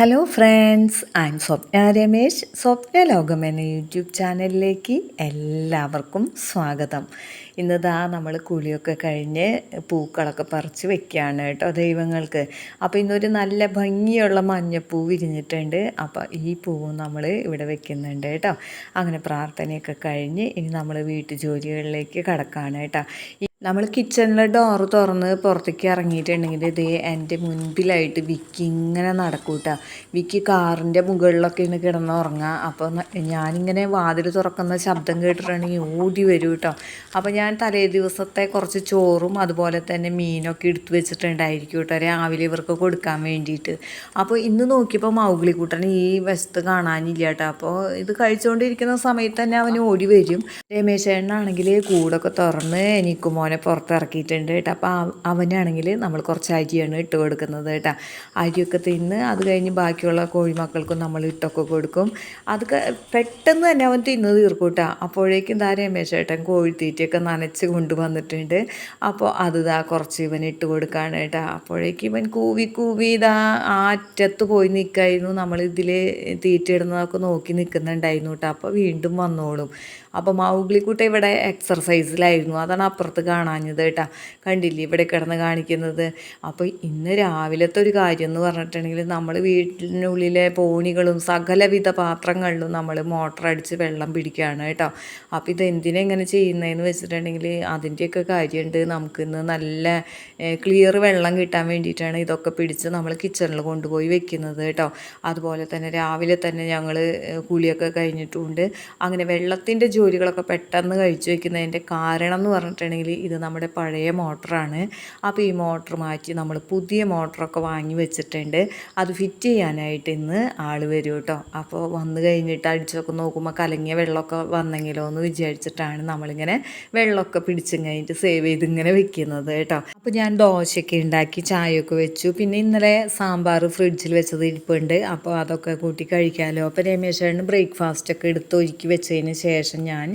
Hello friends I am Swapna Ramesh. Swapna ലോകം എന്ന YouTube ചാനലിലേക്ക് എല്ലാവർക്കും സ്വാഗതം. ഇന്നതാ നമ്മൾ കുളിയൊക്കെ കഴിഞ്ഞ് പൂക്കളൊക്കെ പറിച്ച് വെക്കുകയാണ് കേട്ടോ ദൈവങ്ങൾക്ക്. അപ്പോൾ ഇന്നൊരു നല്ല ഭംഗിയുള്ള മഞ്ഞപ്പൂ വിരിഞ്ഞിട്ടുണ്ട്. അപ്പോൾ ഈ പൂവും നമ്മൾ ഇവിടെ വെക്കുന്നുണ്ട് കേട്ടോ. അങ്ങനെ പ്രാർത്ഥനയൊക്കെ കഴിഞ്ഞ് ഇനി നമ്മൾ വീട്ടു ജോലികളിലേക്ക് കടക്കുകയാണ് കേട്ടോ. നമ്മൾ കിച്ചണിലെ ഡോറ് തുറന്ന് പുറത്തേക്ക് ഇറങ്ങിയിട്ടുണ്ടെങ്കിൽ ഇതേ എന്റെ മുൻപിലായിട്ട് വിക്കി ഇങ്ങനെ നടക്കൂട്ടാ വിക്കി കാറിന്റെ മുകളിലൊക്കെ ഇങ്ങനെ കിടന്ന് ഉറങ്ങുക അപ്പോൾ ഞാനിങ്ങനെ വാതിൽ തുറക്കുന്ന ശബ്ദം കേട്ടിട്ടുണ്ടെങ്കിൽ ഓടി വരും കേട്ടോ അപ്പോൾ ഞാൻ തലേ ദിവസത്തെ കുറച്ച് ചോറും അതുപോലെ തന്നെ മീനൊക്കെ എടുത്തു വെച്ചിട്ടുണ്ടായിരിക്കും കേട്ടോ രാവിലെ ഇവർക്ക് കൊടുക്കാൻ വേണ്ടിയിട്ട്. അപ്പോൾ ഇന്ന് നോക്കിയപ്പോൾ മൗഗ്ലിക്കുട്ടൻ ഈ വശത്ത് കാണാനില്ല കേട്ടോ അപ്പോൾ ഇത് കഴിച്ചുകൊണ്ടിരിക്കുന്ന സമയത്ത് തന്നെ അവൻ ഓടി വരും. രമേശേട്ടനാണെങ്കിൽ കൂടൊക്കെ തുറന്ന് എനിക്ക് മോനെ പുറത്തിറക്കിയിട്ടുണ്ട് കേട്ടോ. അപ്പോൾ അവ- അവനാണെങ്കിൽ നമ്മൾ കുറച്ച് അരിയാണ് ഇട്ട് കൊടുക്കുന്നത് കേട്ടോ. അരിയൊക്കെ തിന്ന് അത് കഴിഞ്ഞ് ബാക്കിയുള്ള കോഴിമക്കൾക്കും നമ്മൾ ഇട്ടൊക്കെ കൊടുക്കും. അത് പെട്ടെന്ന് തന്നെ അവൻ തിന്ന് തീർക്കും കേട്ടോ. അപ്പോഴേക്കും ദാ രമേശേട്ടൻ കോഴിത്തീറ്റയൊക്കെ നനച്ച് കൊണ്ടുവന്നിട്ടുണ്ട്. അപ്പോൾ അത് ദാ കുറച്ച് ഇവൻ ഇട്ട് കൊടുക്കുകയാണ് കേട്ടോ. അപ്പോഴേക്കും ഇവൻ കൂവി കൂവി ഇതാ ആറ്റത്ത് പോയി നിൽക്കായിരുന്നു നമ്മൾ ഇതിൽ തീറ്റ ഇടുന്നതൊക്കെ നോക്കി നിൽക്കുന്നുണ്ടായിരുന്നു കേട്ടോ. അപ്പോൾ വീണ്ടും വന്നോളും. അപ്പോൾ മൗഗ്ലിക്കുട്ട ഇവിടെ എക്സർസൈസിലായിരുന്നു അതാണ് അപ്പുറത്ത് കാണാഞ്ഞത് കേട്ടോ. കണ്ടില്ലേ ഇവിടെ കിടന്ന് കാണിക്കുന്നത്? അപ്പോൾ ഇന്ന് രാവിലത്തെ ഒരു കാര്യം എന്ന് പറഞ്ഞിട്ടുണ്ടെങ്കിൽ നമ്മൾ വീട്ടിനുള്ളിലെ പോണികളും സകലവിധ പാത്രങ്ങളിലും നമ്മൾ മോട്ടർ അടിച്ച് വെള്ളം പിടിക്കുകയാണ് കേട്ടോ. അപ്പോൾ ഇത് എന്തിനാ ഇങ്ങനെ ചെയ്യുന്നതെന്ന് വെച്ചിട്ടുണ്ടെങ്കിൽ അതിന്റെയൊക്കെ കാര്യമുണ്ട്. നമുക്കിന്ന് നല്ല ക്ലിയർ വെള്ളം കിട്ടാൻ വേണ്ടിയിട്ടാണ് ഇതൊക്കെ പിടിച്ച് നമ്മൾ കിച്ചണിൽ കൊണ്ടുപോയി വെക്കുന്നത് കേട്ടോ. അതുപോലെ തന്നെ രാവിലെ തന്നെ ഞങ്ങൾ കുളിയൊക്കെ കഴിഞ്ഞിട്ടുണ്ട്. അങ്ങനെ വെള്ളത്തിന്റെ ജോലികളൊക്കെ പെട്ടെന്ന് കഴിച്ചു വയ്ക്കുന്നതിന്റെ കാരണം എന്ന് പറഞ്ഞിട്ടുണ്ടെങ്കിൽ ഇത് നമ്മുടെ പഴയ മോട്ടറാണ്. അപ്പോൾ ഈ മോട്ടർ മാറ്റി നമ്മൾ പുതിയ മോട്ടറൊക്കെ വാങ്ങി വെച്ചിട്ടുണ്ട്. അത് ഫിറ്റ് ചെയ്യാനായിട്ട് ഇന്ന് ആൾ വരും കേട്ടോ. അപ്പോൾ വന്നു കഴിഞ്ഞിട്ട് അടിച്ചൊക്കെ നോക്കുമ്പോൾ കലങ്ങിയ വെള്ളമൊക്കെ വന്നെങ്കിലോ എന്ന് വിചാരിച്ചിട്ടാണ് നമ്മളിങ്ങനെ വെള്ളമൊക്കെ പിടിച്ചും കഴിഞ്ഞിട്ട് സേവ് ചെയ്ത് ഇങ്ങനെ വെക്കുന്നത് കേട്ടോ. അപ്പോൾ ഞാൻ ദോശയൊക്കെ ഉണ്ടാക്കി ചായയൊക്കെ വെച്ചു. പിന്നെ ഇന്നലെ സാമ്പാർ ഫ്രിഡ്ജിൽ വെച്ചത് ഇരിപ്പുണ്ട്. അപ്പോൾ അതൊക്കെ കൂട്ടി കഴിക്കാമല്ലോ. അപ്പോൾ രമേശ് ബ്രേക്ക്ഫാസ്റ്റ് ഒക്കെ എടുത്ത് ഒരുക്കി വെച്ചതിന് ശേഷം ഞാൻ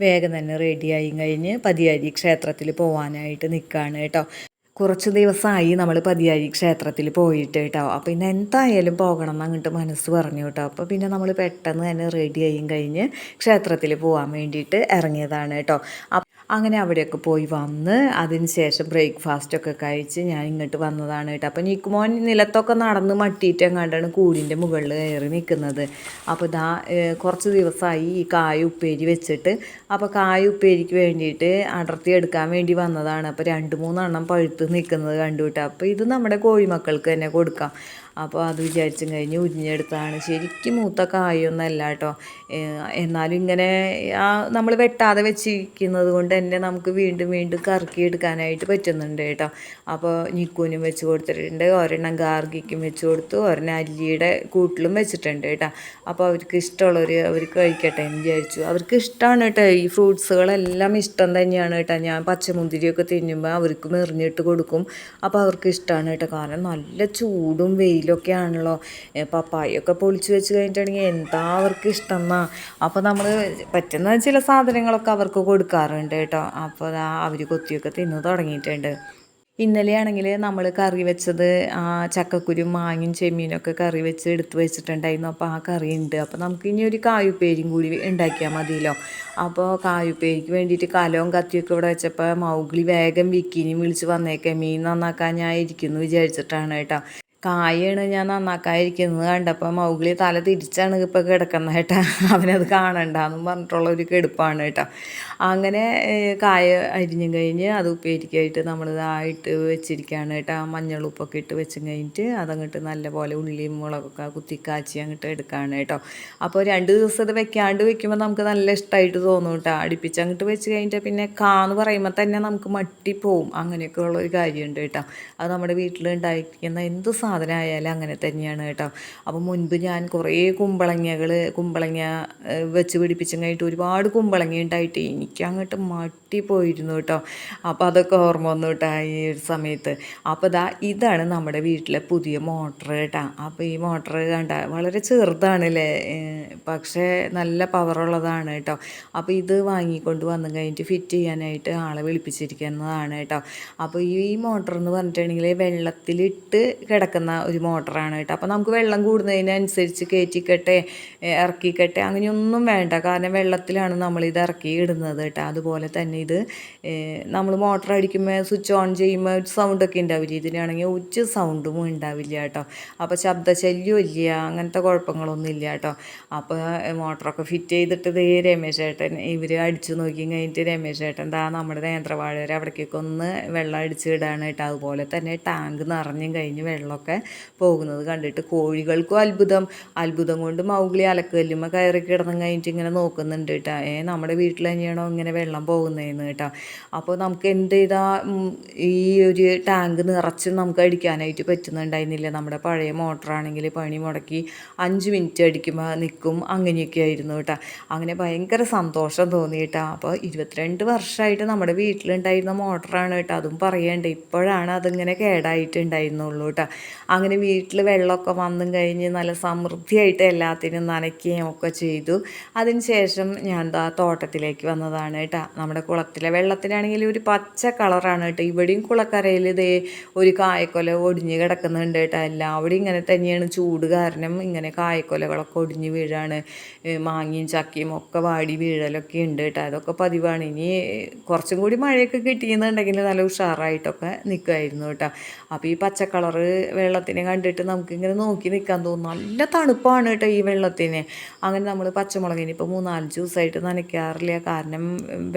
വേഗം തന്നെ റെഡിയായി കഴിഞ്ഞ് പതിയാരി ക്ഷേത്രത്തിൽ പോകാനായിട്ട് നിൽക്കുകയാണ് കേട്ടോ. കുറച്ച് ദിവസമായി നമ്മൾ പതിയാരി ക്ഷേത്രത്തിൽ പോയിട്ട് കേട്ടോ. അപ്പോൾ പിന്നെ എന്തായാലും പോകണം എന്ന് അങ്ങോട്ട് മനസ്സ് പറഞ്ഞു കേട്ടോ. അപ്പോൾ പിന്നെ നമ്മൾ പെട്ടെന്ന് തന്നെ റെഡി ആയും കഴിഞ്ഞ് ക്ഷേത്രത്തിൽ പോകാൻ വേണ്ടിയിട്ട് ഇറങ്ങിയതാണ് കേട്ടോ. അപ്പ- അങ്ങനെ അവിടെയൊക്കെ പോയി വന്ന് അതിന് ശേഷം ബ്രേക്ക്ഫാസ്റ്റ് ഒക്കെ കഴിച്ച് ഞാൻ ഇങ്ങോട്ട് വന്നതാണ് കേട്ടോ. അപ്പോൾ നിൽക്കുമോൻ നിലത്തൊക്കെ നടന്ന് മട്ടിയിട്ട് എങ്ങാണ്ടാണ് കൂടിന്റെ മുകളിൽ കയറി നിൽക്കുന്നത്. അപ്പോൾ ഇതാ കുറച്ച് ദിവസമായി ഈ കായ ഉപ്പേരി വെച്ചിട്ട് അപ്പോൾ കായ ഉപ്പേരിക്ക് വേണ്ടിയിട്ട് അടർത്തി എടുക്കാൻ വേണ്ടി വന്നതാണ്. അപ്പോൾ രണ്ട് മൂന്നെണ്ണം പഴുത്ത് നിൽക്കുന്നത് കണ്ടു കേട്ടോ. അപ്പോൾ ഇത് നമ്മുടെ കോഴിമക്കൾക്ക് തന്നെ കൊടുക്കാം. അപ്പോൾ അത് വിചാരിച്ചും കഴിഞ്ഞ് ഉരിഞ്ഞെടുത്താണ്. ശരിക്കും മൂത്ത കായൊന്നല്ല കേട്ടോ. എന്നാലും ഇങ്ങനെ ആ നമ്മൾ വെട്ടാതെ വെച്ചിരിക്കുന്നത് കൊണ്ട് തന്നെ നമുക്ക് വീണ്ടും വീണ്ടും കറക്കി എടുക്കാനായിട്ട് പറ്റുന്നുണ്ട് കേട്ടോ. അപ്പോൾ നിക്കൂനും വെച്ച് കൊടുത്തിട്ടുണ്ട് ഒരെണ്ണം ഗാർഗിക്കും വെച്ച് കൊടുത്തു ഒരെണ്ണം അല്ലിയുടെ കൂട്ടിലും വെച്ചിട്ടുണ്ട് കേട്ടോ. അപ്പോൾ അവർക്ക് ഇഷ്ടമുള്ളവർ അവർക്ക് കഴിക്കട്ടെ എന്ന് വിചാരിച്ചു. അവർക്ക് ഇഷ്ടമാണ് കേട്ടോ ഈ ഫ്രൂട്ട്സുകളെല്ലാം ഇഷ്ടം തന്നെയാണ് കേട്ടോ. ഞാൻ പച്ചമുന്തിരിയൊക്കെ തിന്നുമ്പോൾ അവർക്ക് എറിഞ്ഞിട്ട് കൊടുക്കും. അപ്പോൾ അവർക്ക് ഇഷ്ടമാണ് കേട്ടോ. കാരണം നല്ല ചൂടും വെയിലൊക്കെ ആണല്ലോ പപ്പായ പപ്പായൊക്കെ പൊളിച്ച് വെച്ച് കഴിഞ്ഞിട്ടുണ്ടെങ്കിൽ എന്താ അവർക്ക് ഇഷ്ടം എന്നാ അപ്പോൾ നമ്മൾ പറ്റുന്ന ചില സാധനങ്ങളൊക്കെ അവർക്ക് കൊടുക്കാറുണ്ട് കേട്ടോ. അപ്പോൾ അവർ കൊത്തിയൊക്കെ തിന്നു തുടങ്ങിയിട്ടുണ്ട്. ഇന്നലെയാണെങ്കിൽ നമ്മൾ കറി വെച്ചത് ആ ചക്കക്കുരും മാങ്ങയും ചെമ്മീനൊക്കെ കറി വെച്ച് എടുത്ത് വെച്ചിട്ടുണ്ടായിരുന്നു. അപ്പോൾ ആ കറി ഉണ്ട്. അപ്പോൾ നമുക്ക് ഇനി ഒരു കായുപ്പേരിയും കൂടി ഉണ്ടാക്കിയാൽ മതിയല്ലോ. അപ്പോൾ കായുപ്പേരിക്ക് വേണ്ടിയിട്ട് കലവും കത്തിയൊക്കെ ഇവിടെ വെച്ചപ്പോൾ മൗഗ്ലി വേഗം വിക്കിനിയും വിളിച്ച് വന്നേക്കാം. മീൻ നന്നാക്കാൻ ഞാൻ ഇരിക്കുന്നു വിചാരിച്ചിട്ടാണ് കേട്ടോ. കായാണ് ഞാൻ നന്നാക്കാതിരിക്കുന്നത് കണ്ടപ്പോൾ മൗഗ്ലി തല തിരിച്ചാണ് ഇപ്പോൾ കിടക്കുന്നത് കേട്ടോ. അവനത് കാണണ്ടെന്നും പറഞ്ഞിട്ടുള്ള ഒരു കെടുപ്പാണ് കേട്ടോ. അങ്ങനെ കായ അരിഞ്ഞു കഴിഞ്ഞ് അത് ഉപ്പേരിക്കായിട്ട് നമ്മൾ ഇതായിട്ട് വെച്ചിരിക്കുകയാണ് കേട്ടോ. മഞ്ഞളുപ്പൊക്കെ ഇട്ട് വെച്ച് കഴിഞ്ഞിട്ട് അതങ്ങോട്ട് നല്ലപോലെ ഉള്ളിയും മുളകൊക്കെ കുത്തിക്കാച്ചി അങ്ങോട്ട് എടുക്കുകയാണ് കേട്ടോ. അപ്പോൾ രണ്ട് ദിവസം ഇത് വെക്കാണ്ട് വെക്കുമ്പോൾ നമുക്ക് നല്ല ഇഷ്ടമായിട്ട് തോന്നും കേട്ടോ. അടുപ്പിച്ച് അങ്ങോട്ട് വെച്ച് കഴിഞ്ഞിട്ട് പിന്നെ കാന്ന് പറയുമ്പോൾ തന്നെ നമുക്ക് മട്ടിപ്പോവും അങ്ങനെയൊക്കെ ഉള്ളൊരു കാര്യമുണ്ട് കേട്ടോ. അത് നമ്മുടെ വീട്ടിൽ ഉണ്ടായിരിക്കുന്ന എന്ത് സാധനമായാലും അങ്ങനെ തന്നെയാണ് കേട്ടോ. അപ്പോൾ മുൻപ് ഞാൻ കുറേ കുമ്പളങ്ങകൾ കുമ്പളങ്ങ വെച്ച് പിടിപ്പിച്ചും കഴിഞ്ഞിട്ട് ഒരുപാട് കുമ്പളങ്ങ ഉണ്ടായിട്ട് എനിക്ക് അങ്ങോട്ട് പൊട്ടിപ്പോയിരുന്നു കേട്ടോ. അപ്പോൾ അതൊക്കെ ഓർമ്മ വന്നു കേട്ടോ ഈ ഒരു സമയത്ത്. അപ്പോൾ ഇതാ ഇതാണ് നമ്മുടെ വീട്ടിലെ പുതിയ മോട്ടർ കേട്ടോ. അപ്പോൾ ഈ മോട്ടർ കണ്ട വളരെ ചെറുതാണല്ലേ? പക്ഷേ നല്ല പവറുള്ളതാണ് കേട്ടോ. അപ്പോൾ ഇത് വാങ്ങിക്കൊണ്ട് വന്നു കഴിഞ്ഞിട്ട് ഫിറ്റ് ചെയ്യാനായിട്ട് ആളെ വിളിപ്പിച്ചിരിക്കുന്നതാണ് കേട്ടോ. അപ്പോൾ ഈ മോട്ടർ എന്ന് പറഞ്ഞിട്ടുണ്ടെങ്കിൽ വെള്ളത്തിലിട്ട് കിടക്കുന്ന ഒരു മോട്ടറാണ് കേട്ടോ. അപ്പോൾ നമുക്ക് വെള്ളം കൂടുന്നതിനനുസരിച്ച് കയറ്റിക്കട്ടെ ഇറക്കിക്കട്ടെ അങ്ങനെയൊന്നും വേണ്ട. കാരണം വെള്ളത്തിലാണ് നമ്മളിത് ഇറക്കി ഇടുന്നത് കേട്ടോ. അതുപോലെ തന്നെ ഇത് നമ്മൾ മോട്ടർ അടിക്കുമ്പോൾ സ്വിച്ച് ഓൺ ചെയ്യുമ്പോൾ ഒരു സൗണ്ടൊക്കെ ഉണ്ടാവില്ല ഇതിനാണെങ്കിൽ ഉച്ച സൗണ്ടും ഉണ്ടാവില്ല കേട്ടോ. അപ്പോൾ ശബ്ദശല്യം ഇല്ല അങ്ങനത്തെ കുഴപ്പങ്ങളൊന്നും ഇല്ല കേട്ടോ. അപ്പോൾ മോട്ടറൊക്കെ ഫിറ്റ് ചെയ്തിട്ട് ഇതേ രമേശ് ഏട്ടൻ ഇവർ അടിച്ചു നോക്കി കഴിഞ്ഞിട്ട് രമേശ് ഏട്ടൻ ദാ നമ്മുടെ നേന്ത്രവാഴ അവിടേക്കൊക്കെ ഒന്ന് വെള്ളം അടിച്ച് ഇടാണ് കേട്ടോ. അതുപോലെ തന്നെ ടാങ്ക് നിറഞ്ഞും കഴിഞ്ഞ് വെള്ളമൊക്കെ പോകുന്നത് കണ്ടിട്ട് കോഴികൾക്കും അത്ഭുതം. അത്ഭുതം കൊണ്ട് മൗഗ്ലി അലക്കല്ലുമ്പോൾ കയറി കിടന്നും കഴിഞ്ഞിട്ട് ഇങ്ങനെ നോക്കുന്നുണ്ട് കേട്ടോ. ഏ നമ്മുടെ വീട്ടിൽ തന്നെയാണോ ഇങ്ങനെ വെള്ളം പോകുന്നതെന്ന് കേട്ടോ. അപ്പോൾ നമുക്ക് എന്ത് ചെയ്താൽ ഈ ഒരു ടാങ്ക് നിറച്ച് നമുക്ക് അടിക്കാനായിട്ട് പറ്റുന്നുണ്ടായിരുന്നില്ല. നമ്മുടെ പഴയ മോട്ടറാണെങ്കിൽ പണി മുടക്കി അഞ്ച് മിനിറ്റ് അടിക്കുമ്പോൾ നിൽക്കും അങ്ങനെയൊക്കെ ആയിരുന്നു കേട്ടോ. അങ്ങനെ ഭയങ്കര സന്തോഷം തോന്നി കേട്ടോ. അപ്പോൾ ഇരുപത്തിരണ്ട് വർഷമായിട്ട് നമ്മുടെ വീട്ടിലുണ്ടായിരുന്ന മോട്ടറാണ് കേട്ടോ. അതും പറയണ്ട ഇപ്പോഴാണ് അതിങ്ങനെ കേടായിട്ടുണ്ടായിരുന്നുള്ളൂ കേട്ടോ. അങ്ങനെ വീട്ടിൽ വെള്ളമൊക്കെ വന്നും കഴിഞ്ഞ് നല്ല സമൃദ്ധിയായിട്ട് എല്ലാത്തിനും നനയ്ക്കുകയും ഒക്കെ ചെയ്തു. അതിന് ശേഷം ഞാൻ തോട്ടത്തിലേക്ക് വന്നതാണ് കേട്ടോ. നമ്മുടെ കുളത്തിലെ വെള്ളത്തിലാണെങ്കിൽ ഒരു പച്ച കളറാണ് കേട്ടോ. ഇവിടെയും കുളക്കരയിൽ ഇതേ ഒരു കായക്കൊല ഒടിഞ്ഞ് കിടക്കുന്നുണ്ട് കേട്ടോ. എല്ലാവിടെയും ഇങ്ങനെ തന്നെയാണ്. ചൂട് കാരണം ഇങ്ങനെ കായക്കൊലകളൊക്കെ ഒടിഞ്ഞ് വീഴാണ്. മാങ്ങയും ചക്കയും ഒക്കെ വാടി വീഴലൊക്കെ ഉണ്ട് കേട്ടോ. അതൊക്കെ പതിവാണ്. ഇനി കുറച്ചും കൂടി മഴയൊക്കെ കിട്ടിയെന്നുണ്ടെങ്കിൽ നല്ല ഉഷാറായിട്ടൊക്കെ നിൽക്കുമായിരുന്നു കേട്ടോ. അപ്പോൾ ഈ പച്ച വെള്ളത്തിനെ കണ്ടിട്ട് നമുക്കിങ്ങനെ നോക്കി നിൽക്കാൻ തോന്നും. നല്ല തണുപ്പാണ് കേട്ടോ ഈ വെള്ളത്തിന്. അങ്ങനെ നമ്മൾ പച്ചമുളകിന് ഇപ്പോൾ മൂന്നാലഞ്ച് ദിവസമായിട്ട് നനയ്ക്കാറില്ല. കാരണം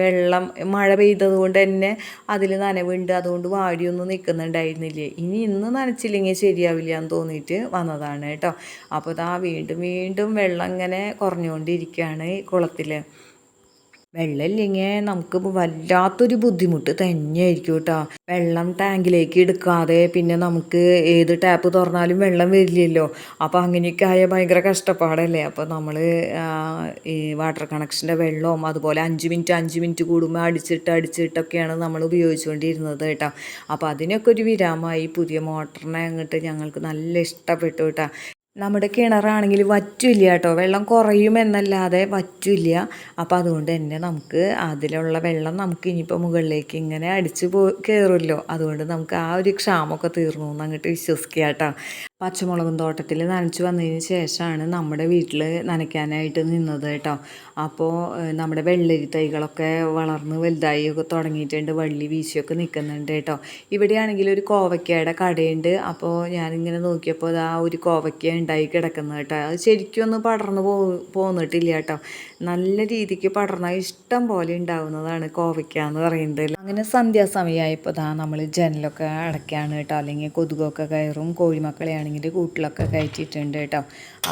വെള്ളം മഴ പെയ്തത് കൊണ്ട് തന്നെ അതിൽ നനവുണ്ട്. അതുകൊണ്ട് വാടിയൊന്നും നിൽക്കുന്നുണ്ടായിരുന്നില്ല? ഇനി ഇന്ന് നനച്ചില്ലെങ്കിൽ ശരിയാവില്ല എന്ന് തോന്നിയിട്ട് വന്നതാണ് കേട്ടോ. അപ്പോൾ ഇതാ വീണ്ടും വീണ്ടും വെള്ളം ഇങ്ങനെ കുറഞ്ഞുകൊണ്ടിരിക്കുകയാണ് കുളത്തിൽ. വെള്ളമില്ലെങ്കിൽ നമുക്ക് വല്ലാത്തൊരു ബുദ്ധിമുട്ട് തന്നെയായിരിക്കും കേട്ടോ. വെള്ളം ടാങ്കിലേക്ക് എടുക്കാതെ പിന്നെ നമുക്ക് ഏത് ടാപ്പ് തുറന്നാലും വെള്ളം വരില്ലല്ലോ. അപ്പോൾ അങ്ങനെയൊക്കെ ആയ ഭയങ്കര കഷ്ടപ്പാടല്ലേ? അപ്പോൾ നമ്മൾ ഈ വാട്ടർ കണക്ഷന്റെ വെള്ളവും അതുപോലെ അഞ്ച് മിനിറ്റ് അഞ്ച് മിനിറ്റ് കൂടുമ്പോൾ അടിച്ചിട്ട് അടിച്ചിട്ടൊക്കെയാണ് നമ്മൾ ഉപയോഗിച്ചുകൊണ്ടിരുന്നത് കേട്ടോ. അപ്പോൾ അതിനൊക്കെ ഒരു വിരാമമായി പുതിയ മോട്ടറിനെ അങ്ങോട്ട് ഞങ്ങൾക്ക് നല്ല ഇഷ്ടപ്പെട്ടു കേട്ടോ. നമ്മുടെ കിണറാണെങ്കിൽ വറ്റില്ല കേട്ടോ. വെള്ളം കുറയുമെന്നല്ലാതെ വറ്റില്ല. അപ്പോൾ അതുകൊണ്ട് തന്നെ നമുക്ക് അതിലുള്ള വെള്ളം നമുക്ക് ഇനിയിപ്പോൾ മുകളിലേക്ക് ഇങ്ങനെ അടിച്ച് പോ കയറുമല്ലോ അതുകൊണ്ട് നമുക്ക് ആ ഒരു ക്ഷാമമൊക്കെ തീർന്നു എന്ന് അങ്ങോട്ട് വിശ്വസിക്കുക കേട്ടോ. പച്ചമുളകും തോട്ടത്തിൽ നനച്ച് വന്നതിന് ശേഷമാണ് നമ്മുടെ വീട്ടിൽ നനയ്ക്കാനായിട്ട് നിന്നത് കേട്ടോ. അപ്പോൾ നമ്മുടെ വെള്ളരി തൈകളൊക്കെ വളർന്ന് വലുതായി ഒക്കെ തുടങ്ങിയിട്ടുണ്ട് വള്ളി വീശിയൊക്കെ നിൽക്കുന്നുണ്ട് കേട്ടോ. ഇവിടെയാണെങ്കിൽ ഒരു കോവയ്ക്കയുടെ കടയുണ്ട്. അപ്പോൾ ഞാനിങ്ങനെ നോക്കിയപ്പോൾ ആ ഒരു കോവയ്ക്ക ഉണ്ടായി കിടക്കുന്നത് കേട്ടോ. അത് ശരിക്കും ഒന്ന് പടർന്നു പോ പോന്നിട്ടില്ല കേട്ടോ. നല്ല രീതിക്ക് പടർന്ന ഇഷ്ടം പോലെ ഉണ്ടാകുന്നതാണ് കോവയ്ക്ക എന്ന് പറയുന്നത്. അങ്ങനെ സന്ധ്യാസമയമായപ്പോൾ ദാ നമ്മൾ ജനലൊക്കെ അടയ്ക്കുകയാണ് കേട്ടോ. അല്ലെങ്കിൽ കൊതുകൊക്കെ കയറും കോഴിമക്കളെയാണ് ആണെങ്കിൽ കൂട്ടിലൊക്കെ കയറ്റിയിട്ടുണ്ട് കേട്ടോ.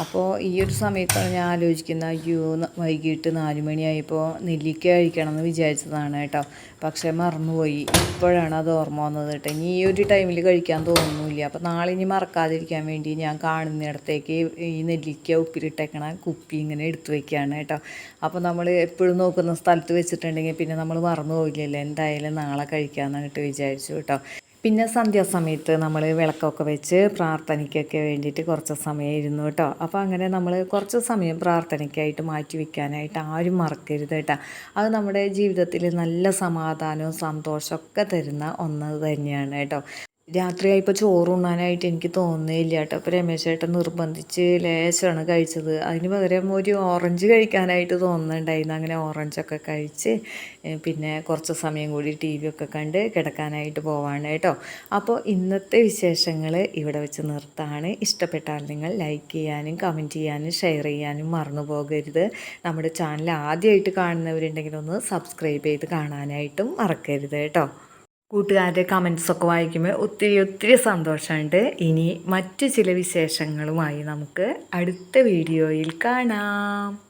അപ്പോൾ ഈ ഒരു സമയത്താണ് ഞാൻ ആലോചിക്കുന്ന അയ്യോ വൈകിട്ട് നാല് മണിയായപ്പോൾ നെല്ലിക്ക കഴിക്കണം എന്ന് വിചാരിച്ചതാണ് കേട്ടോ. പക്ഷേ മറന്നുപോയി. ഇപ്പോഴാണ് അത് ഓർമ്മ വന്നത് കേട്ടോ. ഇനി ഈ ഒരു ടൈമിൽ കഴിക്കാൻ തോന്നുന്നില്ല. അപ്പോൾ നാളെ ഇനി മറക്കാതിരിക്കാൻ വേണ്ടി ഞാൻ കാണുന്നിടത്തേക്ക് ഈ നെല്ലിക്ക ഉപ്പിലിട്ടേക്കണ കുപ്പി ഇങ്ങനെ എടുത്തു വയ്ക്കുകയാണ് കേട്ടോ. അപ്പോൾ നമ്മൾ എപ്പോഴും നോക്കുന്ന സ്ഥലത്ത് വെച്ചിട്ടുണ്ടെങ്കിൽ പിന്നെ നമ്മൾ മറന്നു പോയില്ലല്ലോ എന്തായാലും നാളെ കഴിക്കാമെന്നിട്ട് വിചാരിച്ചു കേട്ടോ. പിന്നെ സന്ധ്യാസമയത്ത് നമ്മൾ വിളക്കൊക്കെ വെച്ച് പ്രാർത്ഥനയ്ക്കൊക്കെ വേണ്ടിയിട്ട് കുറച്ച് സമയം ഇരുന്നു കേട്ടോ. അപ്പോൾ അങ്ങനെ നമ്മൾ കുറച്ച് സമയം പ്രാർത്ഥനയ്ക്കായിട്ട് മാറ്റി വയ്ക്കാനായിട്ട് ആരും മറക്കരുത് കേട്ടോ. അത് നമ്മുടെ ജീവിതത്തിൽ നല്ല സമാധാനവും സന്തോഷമൊക്കെ തരുന്ന ഒന്ന് തന്നെയാണ് കേട്ടോ. രാത്രിയായപ്പോൾ ചോറുണ്ണാനായിട്ട് എനിക്ക് തോന്നുന്നില്ല കേട്ടോ. അപ്പോൾ രമേശ് ചേട്ടൻ നിർബന്ധിച്ച് ലേശമാണ് കഴിച്ചത്. അതിന് പകരം ഒരു ഓറഞ്ച് കഴിക്കാനായിട്ട് തോന്നുന്നുണ്ടായിരുന്നു. അങ്ങനെ ഓറഞ്ചൊക്കെ കഴിച്ച് പിന്നെ കുറച്ച് സമയം കൂടി ടി വി ഒക്കെ കണ്ട് കിടക്കാനായിട്ട് പോവാണ് കേട്ടോ. അപ്പോൾ ഇന്നത്തെ വിശേഷങ്ങൾ ഇവിടെ വെച്ച് നിർത്താണ്. ഇഷ്ടപ്പെട്ടാൽ നിങ്ങൾ ലൈക്ക് ചെയ്യാനും കമന്റ് ചെയ്യാനും ഷെയർ ചെയ്യാനും മറന്നു പോകരുത്. നമ്മുടെ ചാനൽ ആദ്യമായിട്ട് കാണുന്നവരുണ്ടെങ്കിൽ ഒന്ന് സബ്സ്ക്രൈബ് ചെയ്ത് കാണാനായിട്ടും മറക്കരുത് കേട്ടോ. കൂട്ടുകാരുടെ കമൻസൊക്കെ വായിക്കുമ്പോൾ ഒത്തിരി ഒത്തിരി സന്തോഷമുണ്ട്. ഇനി മറ്റു ചില വിശേഷങ്ങളുമായി നമുക്ക് അടുത്ത വീഡിയോയിൽ കാണാം.